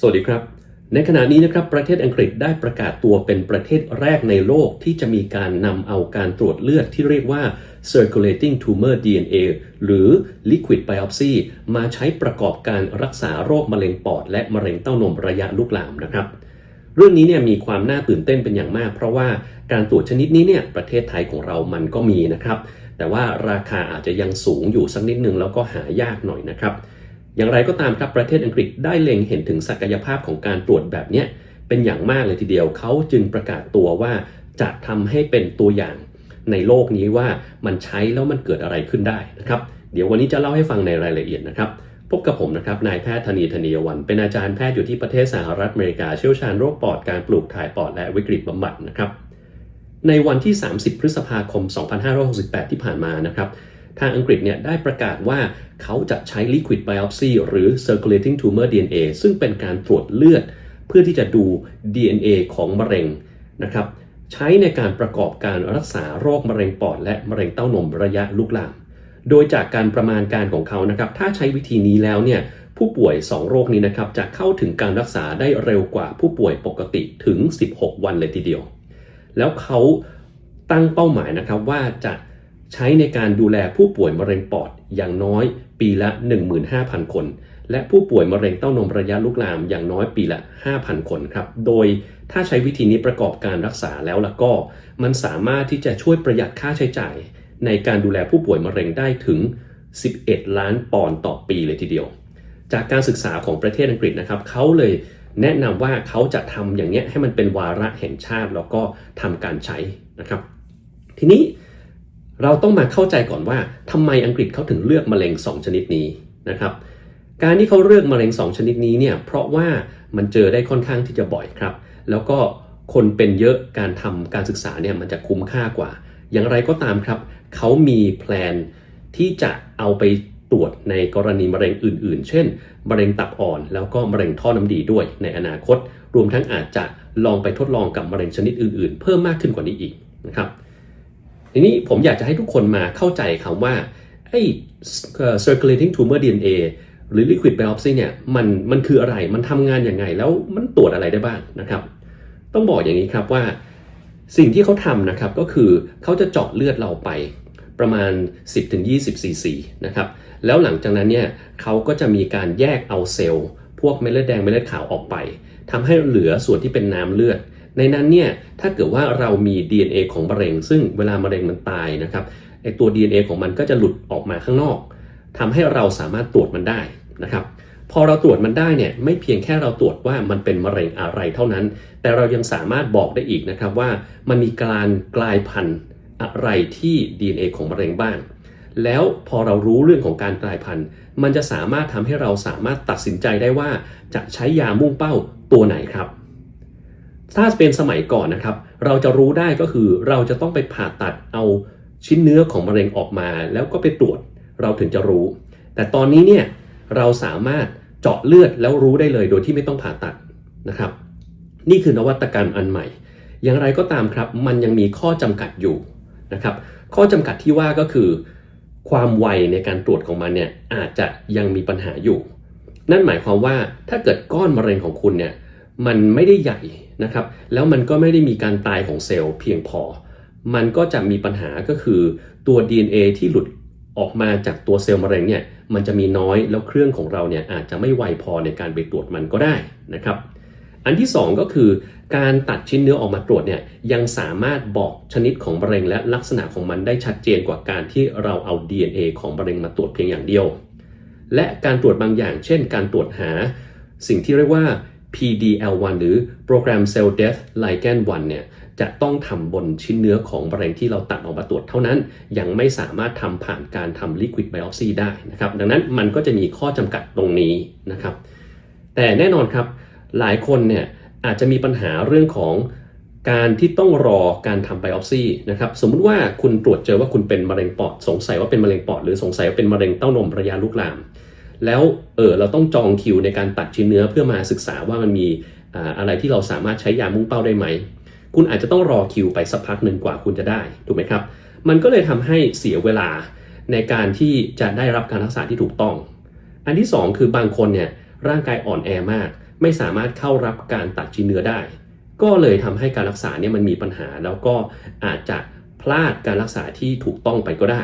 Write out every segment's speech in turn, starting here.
สวัสดีครับ ในขณะนี้นะครับประเทศอังกฤษได้ประกาศตัวเป็นประเทศแรกในโลกที่จะมีการนำเอาการตรวจเลือดที่เรียกว่า circulating tumor DNA หรือ liquid biopsy มาใช้ประกอบการรักษาโรคมะเร็งปอด และมะเร็งเต้านมระยะลุกลามนะครับ เรื่องนี้เนี่ยมีความน่าตื่นเต้นเป็นอย่างมาก เพราะว่าการตรวจชนิดนี้เนี่ยประเทศไทยของเรามันก็มีนะครับ แต่ว่าราคาอาจจะยังสูงอยู่สักนิดนึงแล้วก็หายากหน่อยนะครับ อย่างไรก็ตามครับประเทศอังกฤษได้เล็งเห็นถึงศักยภาพของการตรวจแบบนี้เป็นอย่างมากเลยทีเดียวเขาจึงประกาศตัวว่าจะทำให้เป็นตัวอย่างในโลกนี้ว่ามันใช้แล้วมันเกิดอะไรขึ้นได้นะครับ เดี๋ยววันนี้จะเล่าให้ฟังในรายละเอียดนะครับพบกับผมนะครับนายแพทย์ธนีธนียวัน เป็นอาจารย์แพทย์อยู่ที่ประเทศสหรัฐอเมริกาเชี่ยวชาญโรคปอดการปลูกถ่ายปอดและวิกฤตบำบัดนะครับในวันที่ 30 พฤษภาคม 2568 ที่ผ่านมานะครับ ทางอังกฤษเนี่ยได้ประกาศว่าเขาจะใช้ liquid biopsy หรือ circulating tumor DNA ซึ่งเป็นการตรวจเลือด เพื่อที่จะดู DNA ของมะเร็งนะครับใช้ในการประกอบการรักษาโรคมะเร็งปอด และมะเร็งเต้านมระยะลุกลาม โดยจากการประมาณการของเขานะครับ ถ้าใช้วิธีนี้แล้วเนี่ยผู้ป่วย 2 โรคนี้นะครับจะเข้าถึงการรักษาได้เร็วกว่าผู้ป่วยปกติถึง 16 วันเลยทีเดียว แล้วเขาตั้งเป้าหมายนะครับว่าจะ ใช้ในการดูแลผู้ป่วยมะเร็งปอดอย่างน้อยปีละ 15,000 คน และผู้ป่วยมะเร็งเต้านมระยะลุกลามอย่างน้อยปีละ 5,000 คนครับ โดยถ้าใช้วิธีนี้ประกอบการรักษาแล้วล่ะก็ มันสามารถที่จะช่วยประหยัดค่าใช้จ่าย ในการดูแลผู้ป่วยมะเร็งได้ถึง 11 ล้านปอนด์ต่อปีเลยทีเดียว จากการศึกษาของประเทศอังกฤษนะครับเขาเลยแนะนำว่าเขาจะทำอย่างเนี้ยให้มันเป็นวาระแห่งชาติแล้วก็ทำการใช้นะครับ ทีนี้ เราต้องมาเข้าใจก่อนว่าทำไมอังกฤษเขาถึงเลือกมะเร็ง 2 ชนิดนี้นะครับการที่เขาเลือกมะเร็ง 2 ชนิดนี้เนี่ยเพราะว่ามันเจอได้ค่อนข้างที่จะบ่อยครับ แล้วก็คนเป็นเยอะการทำการศึกษาเนี่ยมันจะคุ้มค่ากว่า อย่างไรก็ตามครับ เขามีแพลนที่จะเอาไปตรวจในกรณีมะเร็งอื่น ๆ เช่น มะเร็งตับอ่อน แล้วก็มะเร็งท่อน้ำดีด้วยในอนาคต รวมทั้งอาจจะลองไปทดลองกับมะเร็งชนิดอื่น ๆ เพิ่มมากขึ้นกว่านี้อีกนะครับ ทีนี้ผมอยากจะให้ทุกคนมาเข้าใจคำว่าไอ้ circulating tumor DNA หรือ liquid biopsy เนี่ยมันมันคืออะไรมันทำงานยังไง แล้วมันตรวจอะไรได้บ้างนะครับ ต้องบอกอย่างนี้ครับว่าสิ่งที่เขาทำนะครับก็คือเขาจะเจาะเลือดเราไปประมาณ 10-20 cc นะครับแล้วหลังจากนั้นเนี่ยเขาก็จะมีการแยกเอาเซลล์ พวกเม็ดเลือดแดงเม็ดเลือดขาวออกไปทำให้เหลือส่วนที่เป็นน้ำเลือด ในนั้นเนี่ยถ้าเกิดว่าเรามี DNA ของมะเร็ง ซึ่งเวลามะเร็งมันตายนะครับไอตัว DNA ของมันก็จะหลุดออกมาข้างนอกทำให้เราสามารถตรวจมันได้นะครับพอเราตรวจมันได้เนี่ยไม่เพียงแค่เราตรวจว่ามันเป็นมะเร็งอะไรเท่านั้น แต่เรายังสามารถบอกได้อีกนะครับว่ามันมีการกลายพันธุ์อะไรที่ DNA ของมะเร็งบ้าง แล้วพอเรารู้เรื่องของการกลายพันธุ์ มันจะสามารถทำให้เราสามารถตัดสินใจได้ว่าจะใช้ยามุ่งเป้าตัวไหนครับ ถ้าเป็นสมัยก่อนนะครับ เราจะรู้ได้ก็คือเราจะต้องไปผ่าตัดเอาชิ้นเนื้อของมะเร็งออกมา แล้วก็ไปตรวจเราถึงจะรู้ แต่ตอนนี้เนี่ยเราสามารถเจาะเลือดแล้วรู้ได้เลยโดยที่ไม่ต้องผ่าตัดนะครับ นี่คือนวัตกรรมอันใหม่ อย่างไรก็ตามครับ มันยังมีข้อจำกัดอยู่นะครับข้อจำกัดที่ว่าก็คือ ความไวในการตรวจของมันเนี่ยอาจจะยังมีปัญหาอยู่ นั่นหมายความว่าถ้าเกิดก้อนมะเร็งของคุณเนี่ยมันไม่ได้ใหญ่ นะครับ แล้วมันก็ไม่ได้มีการตายของเซลล์เพียงพอ มันก็จะมีปัญหาก็คือตัว DNA ที่หลุดออกมาจากตัวเซลล์มะเร็งเนี่ยมันจะมีน้อยแล้วเครื่องของเราเนี่ยอาจจะไม่ไวพอในการไปตรวจมันก็ได้นะครับ อันที่ 2 ก็คือการตัดชิ้นเนื้อออกมาตรวจเนี่ยยังสามารถบอกชนิดของมะเร็งและลักษณะของมันได้ชัดเจนกว่าการที่เราเอา DNA ของมะเร็งมาตรวจเพียงอย่างเดียว และการตรวจบางอย่าง เช่น การตรวจหาสิ่งที่เรียกว่า PDL1 หรือ Program Cell Death Ligand 1เนี่ยจะต้องทำบนชิ้นเนื้อของมะเร็งที่เราตัดออกมาตรวจเท่านั้น ยังไม่สามารถทำผ่านการทำ liquid biopsy ได้นะครับ ดังนั้นมันก็จะมีข้อจำกัดตรงนี้นะครับ แต่แน่นอนครับ หลายคนเนี่ยอาจจะมีปัญหาเรื่องของการที่ต้องรอการทำไบออปซีนะครับ สมมุติว่าคุณตรวจเจอว่าคุณเป็นมะเร็งปอด สงสัยว่าเป็นมะเร็งปอด หรือสงสัยว่าเป็นมะเร็งเต้านมระยะลุกลาม แล้วเออเราต้องจองคิวในการตัดชิ้นเนื้อเพื่อมาศึกษาว่ามันมีอะไรที่เราสามารถใช้ยามุ่งเป้าได้ไหม คุณอาจจะต้องรอคิวไปสักพักหนึ่งกว่าคุณจะได้ถูกไหมครับ มันก็เลยทำให้เสียเวลาในการที่จะได้รับการรักษาที่ถูกต้อง อันที่ 2 คือบางคนเนี่ยร่างกายอ่อนแอมาก ไม่สามารถเข้ารับการตัดชิ้นเนื้อได้ ก็เลยทำให้การรักษาเนี่ยมันมีปัญหา แล้วก็อาจจะพลาดการรักษาที่ถูกต้องไปก็ได้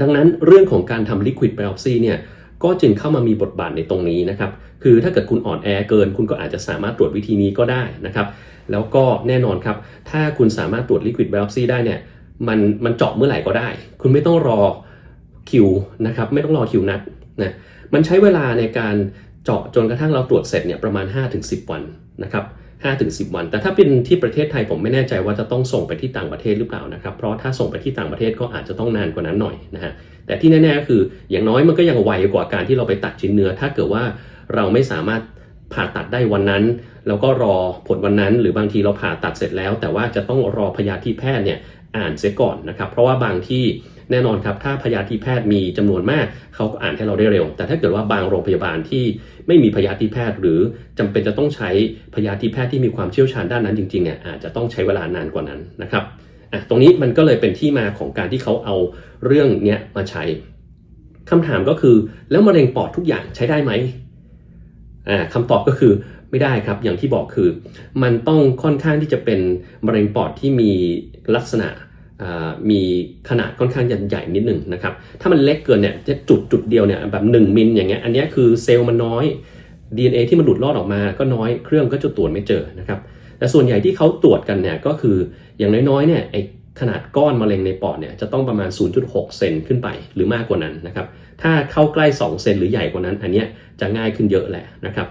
ดังนั้นเรื่องของการทำ liquid biopsy เนี่ย ก็จึงเข้ามามีบทบาทในตรงนี้นะครับ คือถ้าเกิดคุณอ่อนแอเกิน คุณก็อาจจะสามารถตรวจวิธีนี้ก็ได้นะครับ แล้วก็แน่นอนครับ ถ้าคุณสามารถตรวจ liquid biopsy ได้เนี่ย มันมันเจาะเมื่อไหร่ก็ได้ คุณไม่ต้องรอคิวนะครับ ไม่ต้องรอคิวนัดนะ มันใช้เวลาในการเจาะจนกระทั่งเราตรวจเสร็จเนี่ยประมาณ 5-10 วันนะครับ5-10 วัน แต่ถ้าเป็นที่ประเทศไทยผมไม่แน่ใจว่าจะต้องส่งไปที่ต่างประเทศหรือเปล่านะครับ เพราะถ้าส่งไปที่ต่างประเทศก็อาจจะต้องนานกว่านั้นหน่อยนะฮะ แต่ที่แน่ๆก็คืออย่างน้อยมันก็ยังไวกว่าการที่เราไปตัดชิ้นเนื้อ ถ้าเกิดว่าเราไม่สามารถผ่าตัดได้วันนั้น แล้วก็รอผลวันนั้น หรือบางทีเราผ่าตัดเสร็จแล้ว แต่ว่าจะต้องรอพยาธิแพทย์เนี่ยอ่านเสียก่อนนะครับ เพราะว่าบางที่แน่นอนครับถ้าพยาธิแพทย์มีจำนวนมากเขาก็อ่านให้เราได้เร็ว แต่ถ้าเกิดว่าบางโรงพยาบาลที่ไม่มีพยาธิแพทย์ หรือจำเป็นจะต้องใช้พยาธิแพทย์ที่มีความเชี่ยวชาญด้านนั้นจริงๆเนี่ยอาจจะต้องใช้เวลานานกว่านั้นนะครับ อะตรงนี้มันก็เลยเป็นที่มาของการที่เขาเอาเรื่องเนี้ยมาใช้คำถามก็คือแล้วมะเร็งปอดทุกอย่างใช้ได้ไหมอ่าคำตอบก็คือไม่ได้ครับ อย่างที่บอกคือ มันต้องค่อนข้างที่จะเป็นมะเร็งปอดที่มีลักษณะมีขนาดค่อนข้างใหญ่นิดหนึ่งนะครับ ถ้ามันเล็กเกินเนี่ยจะจุดจุดเดียวเนี่ยแบบ1มิลอย่างเงี้ย อันนี้คือเซลล์มันน้อย DNA ที่มันหลุดรอดออกมาก็น้อย เครื่องก็จะตรวจไม่เจอนะครับ แต่ส่วนใหญ่ที่เขาตรวจกันเนี่ยก็คืออย่างน้อยๆเนี่ยไอขนาดก้อนมะเร็งในปอดเนี่ยจะต้องประมาณ 0.6 เซนขึ้นไปหรือมากกว่านั้นนะครับถ้าเข้าใกล้ 2 เซนหรือใหญ่กว่านั้น อันเนี้ยจะง่ายขึ้นเยอะแหละนะครับ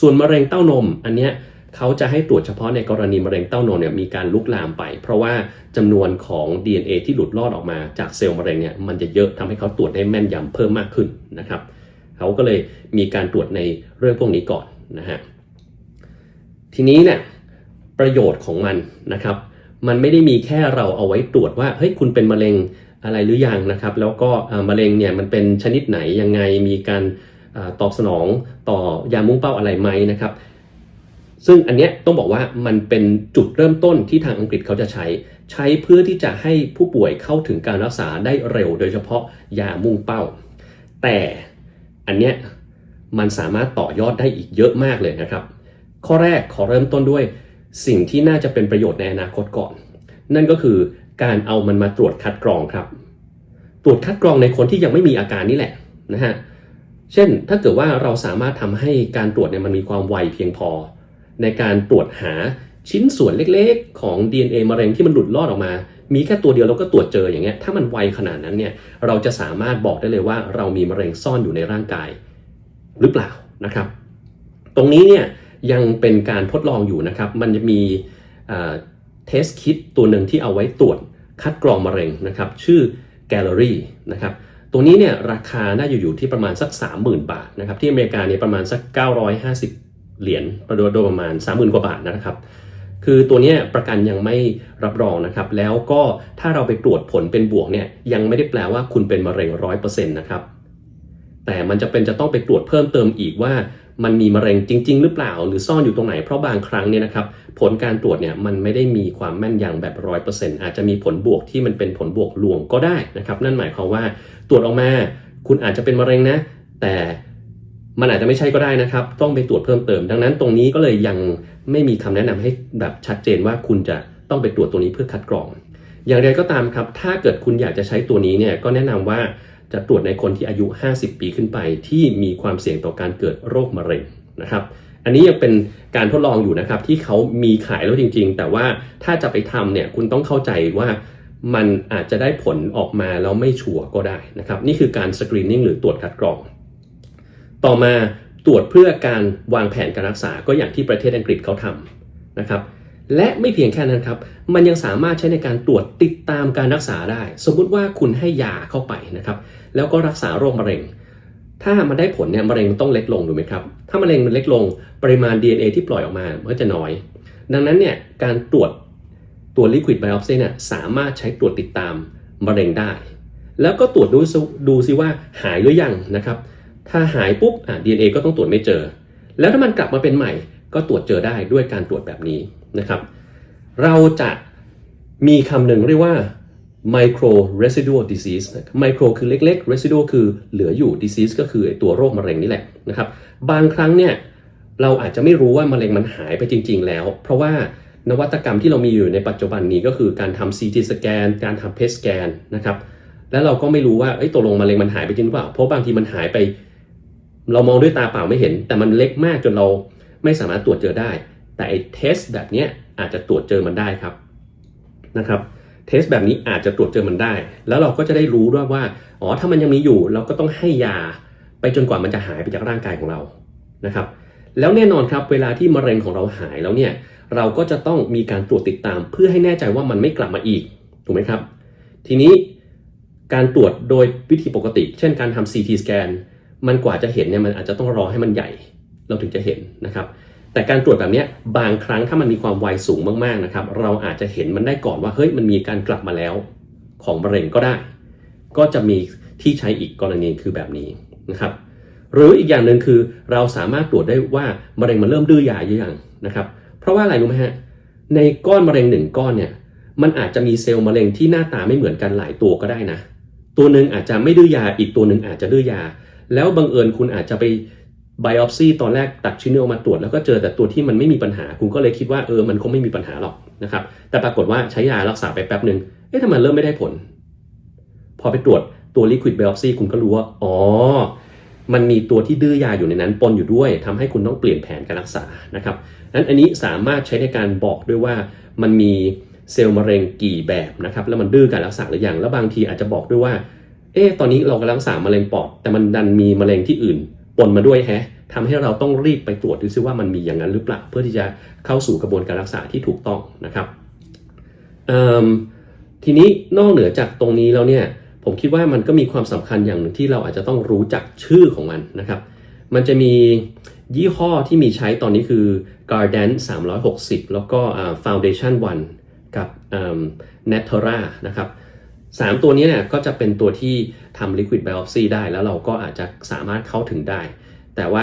ส่วนมะเร็งเต้านมอันเนี้ยเขาจะให้ตรวจเฉพาะในกรณีมะเร็งเต้านมเนี่ยมีการลุกลามไป เพราะว่าจำนวนของ DNA ที่หลุดรอดออกมาจากเซลล์มะเร็งเนี่ยมันจะเยอะทำให้เขาตรวจได้แม่นยำเพิ่มมากขึ้นนะครับเขาก็เลยมีการตรวจในเรื่องพวกนี้ก่อนนะฮะทีนี้เนี่ย ประโยชน์ของมันนะครับ มันไม่ได้มีแค่เราเอาไว้ตรวจว่าเฮ้ยคุณเป็นมะเร็งอะไรหรือยังนะครับ แล้วก็มะเร็งเนี่ยมันเป็นชนิดไหนยังไงมีการอตอบสนองต่อยามุ่งเป้าอะไรไหมนะครับ ซึ่งอันเนี้ยต้องบอกว่ามันเป็นจุดเริ่มต้นที่ทางอังกฤษเขาจะใช้ ใช้เพื่อที่จะให้ผู้ป่วยเข้าถึงการรักษาได้เร็ว โดยเฉพาะยามุ่งเป้า แต่อันเนี้ยมันสามารถต่อยอดได้อีกเยอะมากเลยนะครับ ข้อแรกขอเริ่มต้นด้วย สิ่งที่น่าจะเป็นประโยชน์ในอนาคตก่อน นั่นก็คือการเอามันมาตรวจคัดกรองครับ ตรวจคัดกรองในคนที่ยังไม่มีอาการนี่แหละนะฮะเช่น ถ้าเกิดว่าเราสามารถทำให้การตรวจเนี่ยมันมีความไวเพียงพอ ในการตรวจหาชิ้นส่วนเล็กๆ ของ DNA มะเร็งที่มันหลุดลอดออกมา มีแค่ตัวเดียวเราก็ตรวจเจออย่างเงี้ย ถ้ามันไวขนาดนั้นเนี่ย เราจะสามารถบอกได้เลยว่าเรามีมะเร็งซ่อนอยู่ในร่างกาย หรือเปล่านะครับ ตรงนี้เนี่ย ยังเป็นการทดลองอยู่นะครับ มันจะมีเทสคิดตัวหนึ่งที่เอาไว้ตรวจคัดกรองมะเร็งนะครับ ชื่อ Gallery นะครับ ตัวนี้เนี่ยราคาน่าจะอยู่ที่ประมาณสัก 30,000 บาทนะครับ ที่อเมริกาเนี่ยประมาณสัก 950 เหรียญโดยโดยประมาณ 30,000 กว่าบาทนะครับ คือตัวนี้ประกันยังไม่รับรองนะครับ แล้วก็ถ้าเราไปตรวจผลเป็นบวกเนี่ยยังไม่ได้แปลว่าคุณเป็นมะเร็งร้อยเปอร์เซ็นต์นะครับแต่มันจะเป็นจะต้องไปตรวจเพิ่มเติมอีกว่า มันมีมะเร็งจริง ๆ หรือเปล่า หรือซ่อนอยู่ตรงไหน เพราะบางครั้งเนี่ยนะครับผลการตรวจเนี่ยมันไม่ได้มีความแม่นยำแบบร้อยเปอร์เซ็นต์อาจจะมีผลบวกที่มันเป็นผลบวกลวงก็ได้นะครับ นั่นหมายความว่าตรวจออกมา คุณอาจจะเป็นมะเร็งนะ แต่มันอาจจะไม่ใช่ก็ได้นะครับ ต้องไปตรวจเพิ่มเติม ดังนั้นตรงนี้ก็เลยยังไม่มีคำแนะนำให้แบบชัดเจนว่าคุณจะต้องไปตรวจตัวนี้เพื่อคัดกรอง อย่างไรก็ตามครับ ถ้าเกิดคุณอยากจะใช้ตัวนี้เนี่ยก็แนะนำว่า จะตรวจในคนที่อายุ 50 ปีขึ้นไป ที่มีความเสี่ยงต่อการเกิดโรคมะเร็งนะครับ อันนี้ยังเป็นการทดลองอยู่นะครับที่เขามีขายแล้วจริง ๆ แต่ว่าถ้าจะไปทำเนี่ยคุณต้องเข้าใจว่ามันอาจจะได้ผลออกมาแล้วไม่ชัวร์ก็ได้นะครับนี่คือการสกรีนนิ่งหรือตรวจคัดกรอง ต่อมาตรวจเพื่อการวางแผนการรักษาก็อย่างที่ประเทศอังกฤษเขาทำนะครับ และไม่เพียงแค่นั้นครับ มันยังสามารถใช้ในการตรวจติดตามการรักษาได้ สมมุติว่าคุณให้ยาเข้าไปนะครับ แล้วก็รักษาโรคมะเร็ง ถ้ามันได้ผลเนี่ยมะเร็งมันต้องเล็กลงถูกไหมครับ ถ้ามะเร็งมันเล็กลงปริมาณ DNA ที่ปล่อยออกมามันก็จะน้อย ดังนั้นเนี่ยการตรวจตัว liquid biopsy เนี่ยสามารถใช้ตรวจติดตามมะเร็งได้ แล้วก็ตรวจดูดูซิว่าหายหรือยังนะครับ ถ้าหายปุ๊บอะ DNA ก็ต้องตรวจไม่เจอ แล้วถ้ามันกลับมาเป็นใหม่ ก็ตรวจเจอได้ด้วยการตรวจแบบนี้ นะครับเราจะมีคำหนึ่งเรียกว่า micro residual disease micro คือเล็กๆ residual คือเหลืออยู่ disease ก็คืออตัวโรคมะเร็งนี่แหละนะครับบางครั้งเนี่ยเราอาจจะไม่รู้ว่ามะเร็งมันหายไปจริง ๆ แล้ว เพราะว่านวัตกรรมที่เรามีอยู่ในปัจจุบันนี้ก็คือการทำ CT สแกนการทำเพสสแกนนะครับแล้วเราก็ไม่รู้ว่าเอ้ยตกลงมะเร็งมันหายไปจริงหรือเปล่า เพราะบางทีมันหายไป เรามองด้วยตาเปล่าไม่เห็น แต่มันเล็กมากจนเราไม่สามารถตรวจเจอได้ แต่ไอ้เทสแบบนี้อาจจะตรวจเจอมันได้ครับนะครับเทสแบบนี้อาจจะตรวจเจอมันได้ แล้วเราก็จะได้รู้ด้วยว่าอ๋อถ้ามันยังมีอยู่เราก็ต้องให้ยาไปจนกว่ามันจะหายไปจากร่างกายของเรานะครับ แล้วแน่นอนครับเวลาที่มะเร็งของเราหายแล้วเนี่ยเราก็จะต้องมีการตรวจติดตาม เพื่อให้แน่ใจว่ามันไม่กลับมาอีกถูกไหมครับ ทีนี้การตรวจโดยวิธีปกติ เช่นการทำ CT สแกนมันกว่าจะเห็นเนี่ยมันอาจจะต้องรอให้มันใหญ่ เราถึงจะเห็นนะครับ แต่การตรวจแบบนี้บางครั้งถ้ามันมีความไวสูงมากๆนะครับ เราอาจจะเห็นมันได้ก่อนว่าเฮ้ยมันมีการกลับมาแล้ว ของมะเร็งก็ได้ ก็จะมีที่ใช้อีกกรณีคือแบบนี้นะครับ หรืออีกอย่างหนึ่งคือเราสามารถตรวจได้ว่ามะเร็งมันเริ่มดื้อยาหรือยังนะครับ เพราะว่าอะไรรู้ไหมฮะในก้อนมะเร็งหนึ่งก้อนเนี่ยมันอาจจะมีเซลล์มะเร็งที่หน้าตาไม่เหมือนกันหลายตัวก็ได้นะ ตัวหนึ่งอาจจะไม่ดื้อยาอีกตัวหนึ่งอาจจะดื้อยา แล้วบังเอิญคุณอาจจะไป ไบออปซีตอนแรกตัดชิ้นเนื้อออกมาตรวจแล้วก็เจอแต่ตัวที่มันไม่มีปัญหาคุณก็เลยคิดว่าเออมันคงไม่มีปัญหาหรอกนะครับแต่ปรากฏว่าใช้ยารักษาไปแป๊บหนึ่งเอ๊ะทำไมเริ่มไม่ได้ผล พอไปตรวจตัว liquid biopsy คุณก็รู้ว่าอ๋อมันมีตัวที่ดื้อยาอยู่ในนั้นปนอยู่ด้วยทำให้คุณต้องเปลี่ยนแผนการรักษานะครับนั้นอันนี้สามารถใช้ในการบอกด้วยว่ามันมีเซลล์มะเร็งกี่แบบนะครับแล้วมันดื้อการรักษาหรือยังแล้วบางทีอาจจะบอกด้วยว่าเอ๊ะตอนนี้เรากำลังรักษามะเร็งปอดแต่มันดันมีมะเร็งที่อื่น ปนมาด้วยแฮะทำให้เราต้องรีบไปตรวจดูซิว่ามันมีอย่างนั้นหรือเปล่า เพื่อที่จะเข้าสู่กระบวนการรักษาที่ถูกต้องนะครับทีนี้นอกเหนือจากตรงนี้แล้วเนี่ยผมคิดว่ามันก็มีความสำคัญอย่างหนึ่งที่เราอาจจะต้องรู้จักชื่อของมันนะครับ มันจะมียี่ห้อที่มีใช้ตอนนี้คือ Garden 360 แล้วก็ Foundation One กับ n a t u r a นะครับ สามตัวนี้เนี่ยก็จะเป็นตัวที่ทำ liquid biopsy ได้ แล้วเราก็อาจจะสามารถเข้าถึงได้ แต่ว่า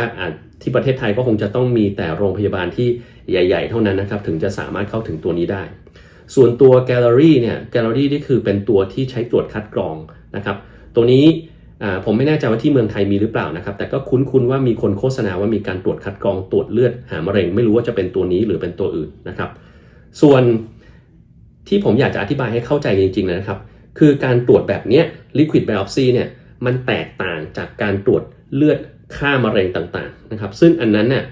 ที่ประเทศไทยก็คงจะต้องมีแต่โรงพยาบาลที่ใหญ่ ๆ เท่านั้นนะครับ ถึงจะสามารถเข้าถึงตัวนี้ได้ ส่วนตัว Gallery เนี่ย Gallery นี่คือเป็นตัวที่ใช้ตรวจคัดกรองนะครับ ตัวนี้ผมไม่แน่ใจว่าที่เมืองไทยมีหรือเปล่านะครับ แต่ก็คุ้นๆว่ามีคนโฆษณาว่ามีการตรวจคัดกรองตรวจเลือดหามะเร็ง ไม่รู้ว่าจะเป็นตัวนี้หรือเป็นตัวอื่นนะครับ ส่วนที่ผมอยากจะอธิบายให้เข้าใจจริงๆนะครับ คือการตรวจแบบนี้ liquid biopsy เนี่ยมันแตกต่างจากการตรวจเลือดค่ามะเร็งต่างๆนะครับ ซึ่งอันนั้นเนี่ย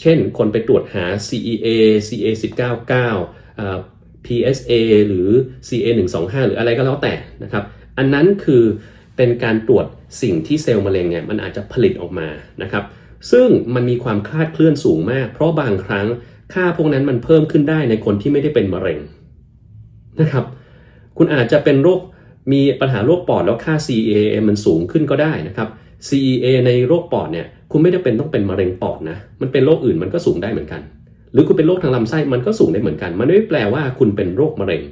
เช่นคนไปตรวจหา CEA CA 199 PSA หรือ CA 125หรืออะไรก็แล้วแต่นะครับ อันนั้นคือเป็นการตรวจสิ่งที่เซลล์มะเร็งเนี่ยมันอาจจะผลิตออกมานะครับ ซึ่งมันมีความคลาดเคลื่อนสูงมาก เพราะบางครั้งค่าพวกนั้นมันเพิ่มขึ้นได้ในคนที่ไม่ได้เป็นมะเร็งนะครับ คุณอาจจะเป็นโรคมีปัญหาโรคปอดแล้วค่า CEA มันสูงขึ้นก็ได้นะครับ CEA ในโรคปอดเนี่ยคุณไม่ได้เป็นต้องเป็นมะเร็งปอดนะ มันเป็นโรคอื่นมันก็สูงได้เหมือนกัน หรือคุณเป็นโรคทางลำไส้มันก็สูงได้เหมือนกัน มันไม่แปลว่าคุณเป็นโรคมะเร็ง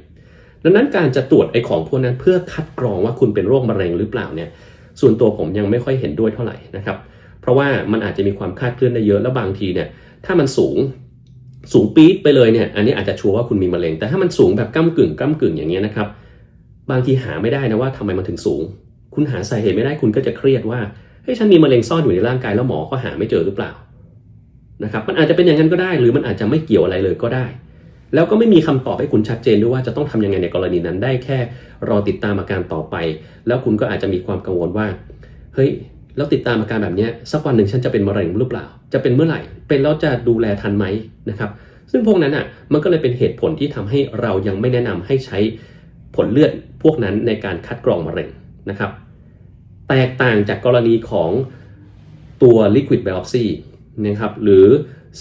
ดังนั้นการจะตรวจไอ้ของพวกนั้นเพื่อคัดกรองว่าคุณเป็นโรคมะเร็งหรือเปล่าเนี่ย ส่วนตัวผมยังไม่ค่อยเห็นด้วยเท่าไหร่นะครับ เพราะว่ามันอาจจะมีความคาดเคลื่อนได้เยอะ แล้วบางทีเนี่ย ถ้ามันสูง สูงปี๊ดไปเลยเนี่ยอันนี้อาจจะชัวร์ว่าคุณมีมะเร็ง แต่ถ้ามันสูงแบบก้ากึ่งก้ากึ่งอย่างเงี้ยนะครับบางทีหาไม่ได้นะว่าทำไมมันถึงสูง คุณหาสาเหตุไม่ได้คุณก็จะเครียดว่าเฮ้ยฉันมีมะเร็งซ่อนอยู่ในร่างกายแล้วหมอก็หาไม่เจอหรือเปล่านะครับมันอาจจะเป็นอย่างนั้นก็ได้ หรือมันอาจจะไม่เกี่ยวอะไรเลยก็ได้ แล้วก็ไม่มีคำตอบให้คุณชัดเจนด้วยว่าจะต้องทำยังไงในกรณีนั้นได้แค่รอติดตามอาการต่อไป แล้วคุณก็อาจจะมีความกังวลว่าเฮ้ย แล้วติดตามอาการแบบนี้สักวันหนึ่งฉันจะเป็นมะเร็งหรือเปล่า จะเป็นเมื่อไหร่ เป็นแล้วจะดูแลทันไหมนะครับ ซึ่งพวกนั้นอะมันก็เลยเป็นเหตุผลที่ทำให้เรายังไม่แนะนำให้ใช้ผลเลือดพวกนั้นในการคัดกรองมะเร็งนะครับ แตกต่างจากกรณีของตัว liquid biopsy นะครับหรือ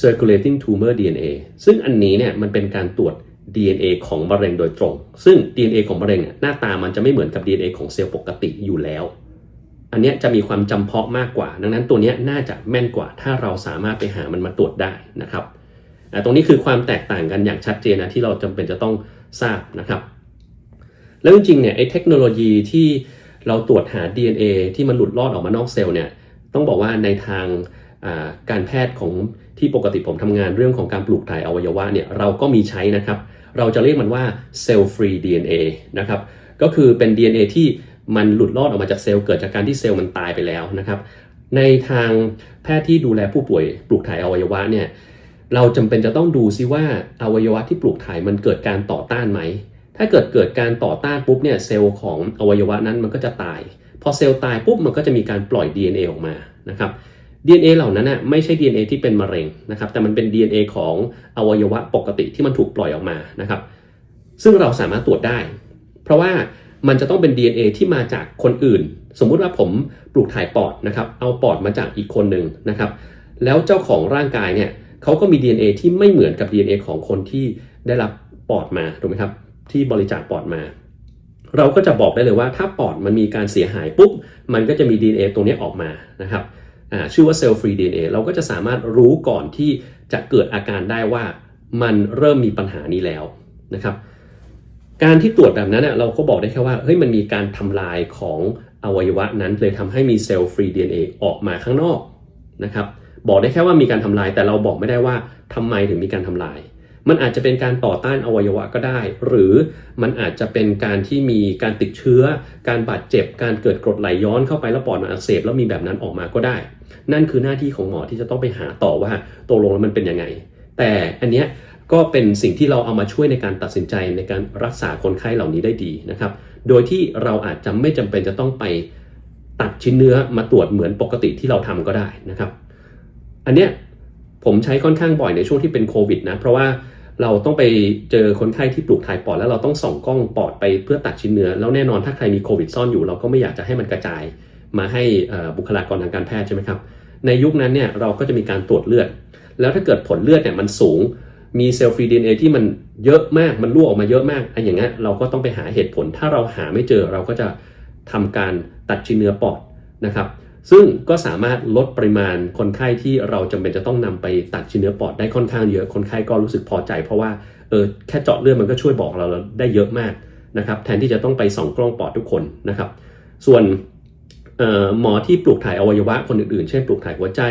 circulating tumor DNA ซึ่งอันนี้เนี่ยมันเป็นการตรวจ DNA ของมะเร็งโดยตรง ซึ่ง DNA ของมะเร็งเนี่ยหน้าตามันจะไม่เหมือนกับ DNA ของเซลล์ปกติอยู่แล้ว อันนี้จะมีความจำเพาะมากกว่า ดังนั้นตัวนี้น่าจะแม่นกว่า ถ้าเราสามารถไปหามันมาตรวจได้นะครับตรงนี้คือความแตกต่างกันอย่างชัดเจนนะที่เราจำเป็นจะต้องทราบนะครับ แล้วจริงๆเนี่ยไอ้เทคโนโลยีที่เราตรวจหา DNA ที่มันหลุดรอดออกมานอกเซลล์เนี่ยต้องบอกว่าในทางการแพทย์ของที่ปกติผมทำงานเรื่องของการปลูกถ่ายอวัยวะเนี่ยเราก็มีใช้นะครับ เราจะเรียกมันว่าเซลล์ฟรี DNA นะครับก็คือเป็น DNA ที่ มันหลุดรอดออกมาจากเซลล์เกิดจากการที่เซลล์มันตายไปแล้วนะครับ ในทางแพทย์ที่ดูแลผู้ป่วยปลูกถ่ายอวัยวะเนี่ยเราจำเป็นจะต้องดูซิว่าอวัยวะที่ปลูกถ่ายมันเกิดการต่อต้านไหม ถ้าเกิดเกิดการต่อต้านปุ๊บเนี่ยเซลล์ของอวัยวะนั้นมันก็จะตาย พอเซลล์ตายปุ๊บมันก็จะมีการปล่อย DNA ออกมานะครับ DNA เหล่านั้นน่ะไม่ใช่ DNA ที่เป็นมะเร็งนะครับ แต่มันเป็น DNA ของอวัยวะปกติที่มันถูกปล่อยออกมานะครับ ซึ่งเราสามารถตรวจได้ เพราะว่า มันจะต้องเป็น DNA ที่มาจากคนอื่น สมมุติว่าผมปลูกถ่ายปอดนะครับ เอาปอดมาจากอีกคนหนึ่งนะครับ แล้วเจ้าของร่างกายเนี่ยเขาก็มี DNA ที่ไม่เหมือนกับ DNA ของคนที่ได้รับปอดมาถูกไหมครับ ที่บริจาคปอดมา เราก็จะบอกได้เลยว่าถ้าปอดมันมีการเสียหายปุ๊บ มันก็จะมี DNA ตรงนี้ออกมานะครับชื่อว่า cell free DNA เราก็จะสามารถรู้ก่อนที่จะเกิดอาการได้ว่ามันเริ่มมีปัญหานี้แล้วนะครับ การที่ตรวจแบบนั้นเน่ยเราก็บอกได้แค่ว่าเฮ้ยมันมีการทำลายของอวัยวะนั้นเลยทำให้มีเซลล์ฟรี DNA ออกมาข้างนอกนะครับบอกได้แค่ว่ามีการทำลาย แต่เราบอกไม่ได้ว่าทำไมถึงมีการทำลาย มันอาจจะเป็นการต่อต้านอวัยวะก็ได้ หรือมันอาจจะเป็นการที่มีการติดเชื้อ การบาดเจ็บ การเกิดกรดไหลย้อนเข้าไปแล้วปอดมันอักเสบแล้วมีแบบนั้นออกมาก็ได้ นั่นคือหน้าที่ของหมอที่จะต้องไปหาต่อว่าตกลงแล้วมันเป็นยังไง แต่อันเนี้ย ก็เป็นสิ่งที่เราเอามาช่วยในการตัดสินใจในการรักษาคนไข้เหล่านี้ได้ดีนะครับ โดยที่เราอาจจะไม่จำเป็นจะต้องไปตัดชิ้นเนื้อมาตรวจเหมือนปกติที่เราทำก็ได้นะครับ อันเนี้ยผมใช้ค่อนข้างบ่อยในช่วงที่เป็นโควิดนะ เพราะว่าเราต้องไปเจอคนไข้ที่ปลูกถ่ายปอดแล้วเราต้องส่องกล้องปอดไปเพื่อตัดชิ้นเนื้อ แล้วแน่นอนถ้าใครมีโควิดซ่อนอยู่เราก็ไม่อยากจะให้มันกระจายมาให้บุคลากรทางการแพทย์ใช่ไหมครับ ในยุคนั้นเนี่ยเราก็จะมีการตรวจเลือด แล้วถ้าเกิดผลเลือดเนี่ยมันสูง มีเซลล์ฟรีดีเอที่มันเยอะมากมันรั่วออกมาเยอะมากอันอย่างเงี้ยเราก็ต้องไปหาเหตุผล ถ้าเราหาไม่เจอเราก็จะทำการตัดชิ้นเนื้อปอดนะครับ ซึ่งก็สามารถลดปริมาณคนไข้ที่เราจำเป็นจะต้องนำไปตัดชิ้นเนื้อปอดได้ค่อนข้างเยอะคนไข้ก็รู้สึกพอใจ เพราะว่าเออแค่เจาะเลือดมันก็ช่วยบอกเราได้เยอะมากนะครับ แทนที่จะต้องไปส่องกล้องปอดทุกคนนะครับ ส่วนหมอที่ปลูกถ่ายอวัยวะคนอื่นๆ เช่นปลูกถ่ายหัวใจ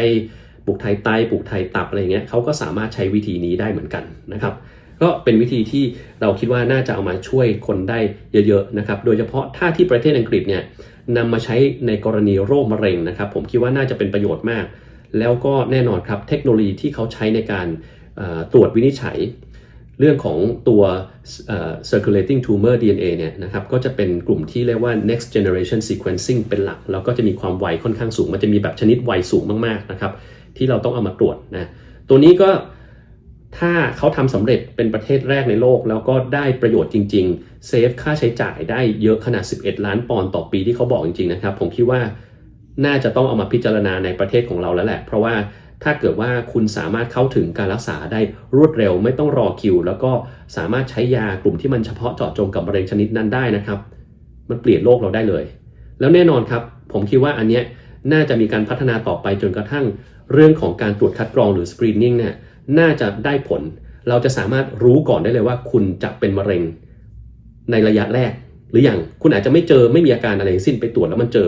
ปลูกถ่ายไตปลูกถ่ายตับอะไรเงี้ยเขาก็สามารถใช้วิธีนี้ได้เหมือนกันนะครับ ก็เป็นวิธีที่เราคิดว่าน่าจะเอามาช่วยคนได้เยอะๆนะครับ โดยเฉพาะถ้าที่ประเทศอังกฤษเนี่ยนำมาใช้ในกรณีโรคมะเร็งนะครับ ผมคิดว่าน่าจะเป็นประโยชน์มาก แล้วก็แน่นอนครับเทคโนโลยีที่เขาใช้ในการตรวจวินิจฉัย เรื่องของตัว circulating tumor DNA เนี่ยนะครับก็จะเป็นกลุ่มที่เรียกว่า next generation sequencing เป็นหลัก แล้วก็จะมีความไวค่อนข้างสูง มันจะมีแบบชนิดไวสูงมากๆนะครับ ที่เราต้องเอามาตรวจนะตัวนี้ก็ถ้าเขาทำสำเร็จเป็นประเทศแรกในโลก แล้วก็ได้ประโยชน์จริง ๆ เซฟค่าใช้จ่ายได้เยอะขนาด 11 ล้านปอนด์ต่อปีที่เขาบอกจริงๆนะครับผมคิดว่าน่าจะต้องเอามาพิจารณาในประเทศของเราแล้วแหละ เพราะว่าถ้าเกิดว่าคุณสามารถเข้าถึงการรักษาได้รวดเร็ว ไม่ต้องรอคิว แล้วก็สามารถใช้ยากลุ่มที่มันเฉพาะเจาะจงกับมะเร็งชนิดนั้นได้นะครับ มันเปลี่ยนโลกเราได้เลย แล้วแน่นอนครับ ผมคิดว่าอันเนี้ยน่าจะมีการพัฒนาต่อไปจนกระทั่ง เรื่องของการตรวจคัดกรองหรือ screening เนี่ยน่าจะได้ผล เราจะสามารถรู้ก่อนได้เลยว่า คุณจะเป็นมะเร็งในระยะแรก หรืออย่างคุณอาจจะไม่เจอไม่มีอาการอะไรสิ้นไปตรวจแล้วมันเจอ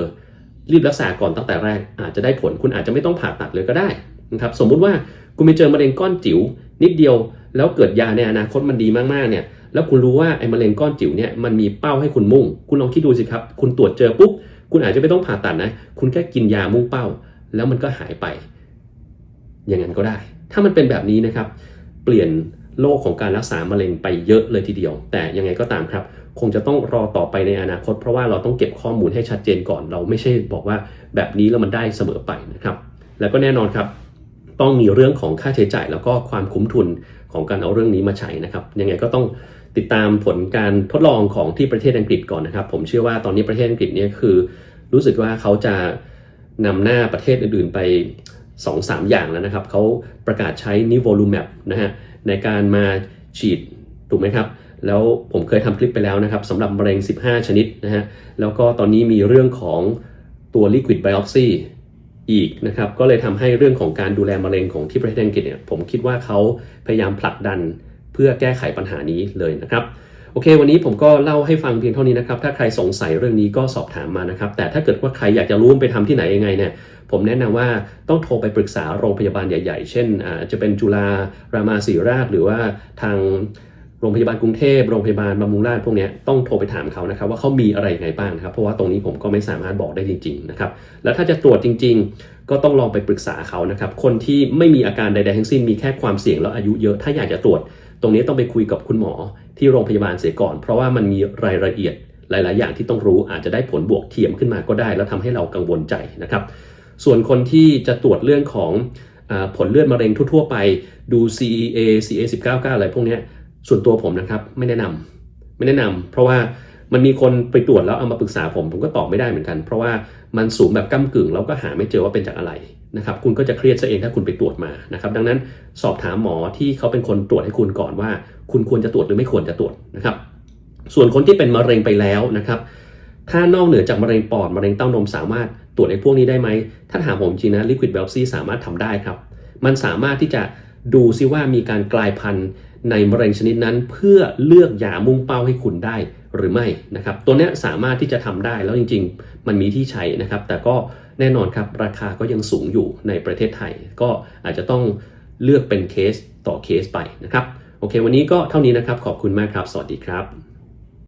รีบรักษาก่อนตั้งแต่แรก อาจจะได้ผล คุณอาจจะไม่ต้องผ่าตัดเลยก็ได้นะครับสมมุติว่าคุณไปเจอมะเร็งก้อนจิ๋วนิดเดียว แล้วเกิดยาในอนาคตมันดีมากๆเนี่ยแล้วคุณรู้ว่าไอ้มะเร็งก้อนจิ๋วเนี่ยมันมีเป้าให้คุณมุ่ง คุณลองคิดดูสิครับ คุณตรวจเจอปุ๊บ คุณอาจจะไม่ต้องผ่าตัดนะ คุณแค่กินยามุ่งเป้า แล้วมันก็หายไป อย่างนั้นก็ได้ ถ้ามันเป็นแบบนี้นะครับ เปลี่ยนโลกของการรักษามะเร็งไปเยอะเลยทีเดียว แต่ยังไงก็ตามครับ คงจะต้องรอต่อไปในอนาคต เพราะว่าเราต้องเก็บข้อมูลให้ชัดเจนก่อน เราไม่ใช่บอกว่าแบบนี้แล้วมันได้เสมอไปนะครับ แล้วก็แน่นอนครับ ต้องมีเรื่องของค่าใช้จ่าย แล้วก็ความคุ้มทุนของการเอาเรื่องนี้มาใช้นะครับ ยังไงก็ต้องติดตามผลการทดลองของที่ประเทศอังกฤษก่อนนะครับ ผมเชื่อว่าตอนนี้ประเทศอังกฤษเนี่ยคือ รู้สึกว่าเขาจะนำหน้าประเทศอื่นๆ ไป 2-3อย่างแล้วนะครับเขาประกาศใช้ nivolumab นะฮะในการมาฉีดถูกไหมครับ แล้วผมเคยทำคลิปไปแล้วนะครับสำหรับมะเร็ง 15 ชนิดนะฮะแล้วก็ตอนนี้มีเรื่องของตัว liquid biopsy อีกนะครับก็เลยทำให้เรื่องของการดูแลมะเร็งของที่ประเทศอังกฤษเนี่ยผมคิดว่าเขาพยายามผลักดันเพื่อแก้ไขปัญหานี้เลยนะครับ โอเค วันนี้ผมก็เล่าให้ฟังเพียงเท่านี้นะครับ ถ้าใครสงสัยเรื่องนี้ก็สอบถามมานะครับ แต่ถ้าเกิดว่าใครอยากจะรู้ไปทำที่ไหนยังไงเนี่ย ผมแนะนำว่าต้องโทรไปปรึกษาโรงพยาบาลใหญ่ ๆ เช่นอาจะเป็นจุฬารามาศริราช หรือว่าทางโรงพยาบาลกรุงเทพ โรงพยาบาลบำรุงราษฎร์พวกเนี้ยต้องโทรไปถามเขานะครับว่าเขามีอะไรยังไงบ้างครับ เพราะว่าตรงนี้ผมก็ไม่สามารถบอกได้จริงๆนะครับ แล้วถ้าจะตรวจจริง ๆ ก็ต้องลองไปปรึกษาเขานะครับ คนที่ไม่มีอาการใดๆทั้งสิ้น มีแค่ความเสี่ยงแล้วอายุเยอะ ถ้าอยากจะตรวจ ตรงนี้ต้องไปคุยกับคุณหมอ ที่โรงพยาบาลเสียก่อน เพราะว่ามันมีรายละเอียดหลาย ๆ อย่างที่ต้องรู้อาจจะได้ผลบวกเทียมขึ้นมาก็ได้ แล้วทำให้เรากังวลใจนะครับ ส่วนคนที่จะตรวจเรื่องของอผลเลือดมะเร็งทั่ว ๆ ไปดู CEA CA199 อะไรพวกนี้ส่วนตัวผมนะครับไม่แนะนำไม่แนะนำเพราะว่ามันมีคนไปตรวจแล้วเอามาปรึกษาผมผมก็ตอบไม่ได้เหมือนกัน เพราะว่ามันสูงแบบก้ากึ่งแล้วก็หาไม่เจอว่าเป็นจากอะไรนะครับคุณก็จะเครียดซะเองถ้าคุณไปตรวจมานะครับดังนั้นสอบถามหมอที่เขาเป็นคนตรวจให้คุณก่อนว่า คุณควรจะตรวจหรือไม่ควรจะตรวจนะครับ ส่วนคนที่เป็นมะเร็งไปแล้วนะครับ ถ้านอกเหนือจากมะเร็งปอดมะเร็งเต้านมสามารถตรวจไอ้พวกนี้ได้ไหม ถ้าถามผมจริงนะ liquid biopsy สามารถทำได้ครับ มันสามารถที่จะดูซิว่ามีการกลายพันธุ์ในมะเร็งชนิดนั้น เพื่อเลือกยามุ่งเป้าให้คุณได้หรือไม่นะครับ ตัวนี้สามารถที่จะทำได้แล้วจริง ๆ มันมีที่ใช้นะครับ แต่ก็แน่นอนครับราคาก็ยังสูงอยู่ในประเทศไทย ก็อาจจะต้องเลือกเป็นเคสต่อเคสไปนะครับ โอเค วันนี้ก็เท่านี้นะครับ ขอบคุณมากครับ สวัสดีครับ